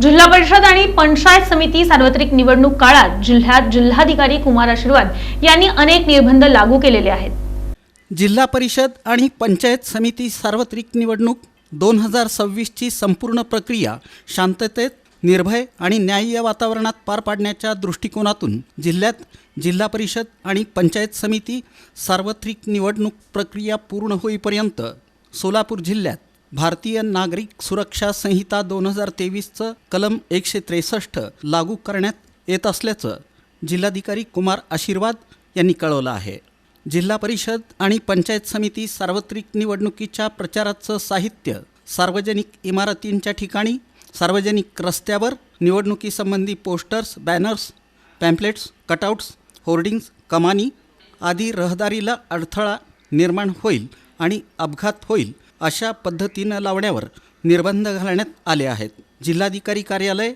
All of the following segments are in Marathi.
जिल्हा परिषद आणि पंचायत समिती सार्वत्रिक निवडणूक काळात जिल्ह्यात जिल्हाधिकारी कुमार आशीर्वाद यांनी अनेक निर्बंध लागू केलेले आहेत. जिल्हा परिषद आणि पंचायत समिती सार्वत्रिक निवडणूक दोन हजार सव्वीसची संपूर्ण प्रक्रिया शांततेत निर्भय आणि न्याय्य वातावरणात पार पाडण्याच्या दृष्टिकोनातून जिल्ह्यात जिल्हा परिषद आणि पंचायत समिती सार्वत्रिक निवडणूक प्रक्रिया पूर्ण होईपर्यंत सोलापूर जिल्ह्यात भारतीय नागरिक सुरक्षा संहिता दोन हजार तेवीसचं कलम एकशे त्रेसष्ट लागू करण्यात येत असल्याचं जिल्हाधिकारी कुमार आशीर्वाद यांनी कळवलं आहे. जिल्हा परिषद आणि पंचायत समिती सार्वत्रिक निवडणुकीच्या प्रचाराचं साहित्य सार्वजनिक इमारतींच्या ठिकाणी सार्वजनिक रस्त्यावर निवडणुकीसंबंधी posters banners pamphlets cutouts hoardings कमानी आदी रहदारीला अडथळा निर्माण होईल आणि अपघात होईल अशा पद्धतीनं लावण्यावर निर्बंध घालण्यात आले आहेत. जिल्हाधिकारी कार्यालय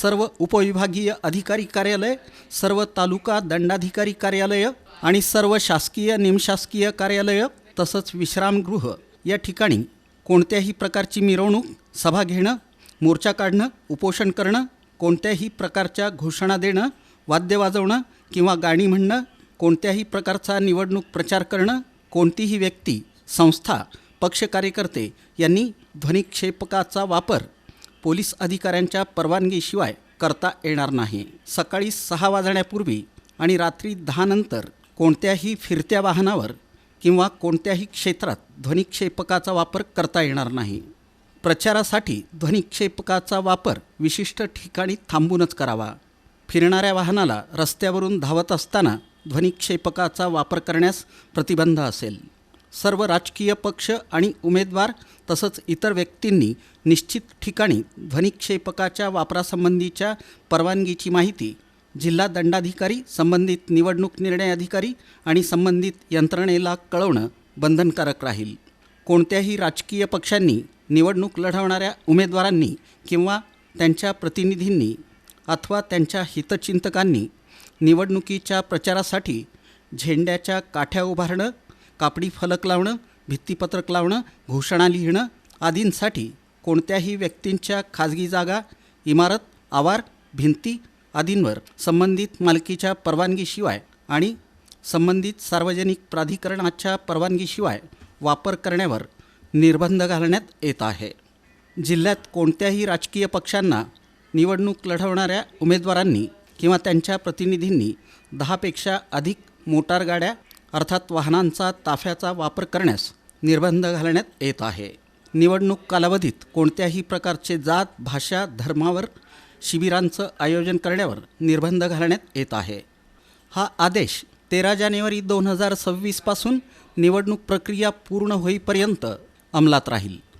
सर्व उपविभागीय अधिकारी कार्यालय सर्व तालुका दंडाधिकारी कार्यालय आणि सर्व शासकीय निमशासकीय कार्यालय तसंच विश्रामगृह या ठिकाणी कोणत्याही प्रकारची मिरवणूक सभा घेणं मोर्चा काढणं उपोषण करणं कोणत्याही प्रकारच्या घोषणा देणं वाद्य वाजवणं किंवा गाणी म्हणणं कोणत्याही प्रकारचा निवडणूक प्रचार करणं कोणतीही व्यक्ती संस्था पक्ष कार्यकर्ते यांनी ध्वनिक्षेपकाचा वापर पोलीस अधिकाऱ्यांच्या परवानगीशिवाय करता येणार नाही. सकाळी सहा वाजण्यापूर्वी आणि रात्री दहानंतर कोणत्याही फिरत्या वाहनावर किंवा कोणत्याही क्षेत्रात ध्वनिक्षेपकाचा वापर करता येणार नाही. प्रचारासाठी ध्वनिक्षेपकाचा वापर विशिष्ट ठिकाणी थांबूनच करावा. फिरणाऱ्या वाहनाला रस्त्यावरून धावत असताना ध्वनिक्षेपकाचा वापर करण्यास प्रतिबंध असेल. सर्व राजकीय पक्ष आणि उमेदवार तसंच इतर व्यक्तींनी निश्चित ठिकाणी ध्वनिक्षेपकाच्या वापरासंबंधीच्या परवानगीची माहिती जिल्हा दंडाधिकारी संबंधित निवडणूक निर्णय अधिकारी आणि संबंधित यंत्रणेला कळवणं बंधनकारक राहील. कोणत्याही राजकीय पक्षांनी निवडणूक लढवणाऱ्या उमेदवारांनी किंवा त्यांच्या प्रतिनिधींनी अथवा त्यांच्या हितचिंतकांनी निवडणुकीच्या प्रचारासाठी झेंड्याच्या काठ्या उभारणं कापडी फलक लावणं भित्तीपत्रक लावणं घोषणा लिहिणं आदींसाठी कोणत्याही व्यक्तींच्या खाजगी जागा इमारत आवार भिंती आदींवर संबंधित मालकीच्या परवानगीशिवाय आणि संबंधित सार्वजनिक प्राधिकरणाच्या परवानगीशिवाय वापर करण्यावर निर्बंध घालण्यात येत आहे. जिल्ह्यात कोणत्याही राजकीय पक्षांना निवडणूक लढवणाऱ्या उमेदवारांनी किंवा त्यांच्या प्रतिनिधींनी दहापेक्षा अधिक मोटार गाड्या अर्थात वाहनांचा ताफ्याचा वापर करण्यास निर्बंध घालण्यात येत आहे. निवडणूक कालावधीत कोणत्याही प्रकारचे जात भाषा धर्मावर शिबिरांचं आयोजन करण्यावर निर्बंध घालण्यात येत आहे. हा आदेश तेरा जानेवारी दोन हजार सव्वीसपासून निवडणूक प्रक्रिया पूर्ण होईपर्यंत अंमलात राहील.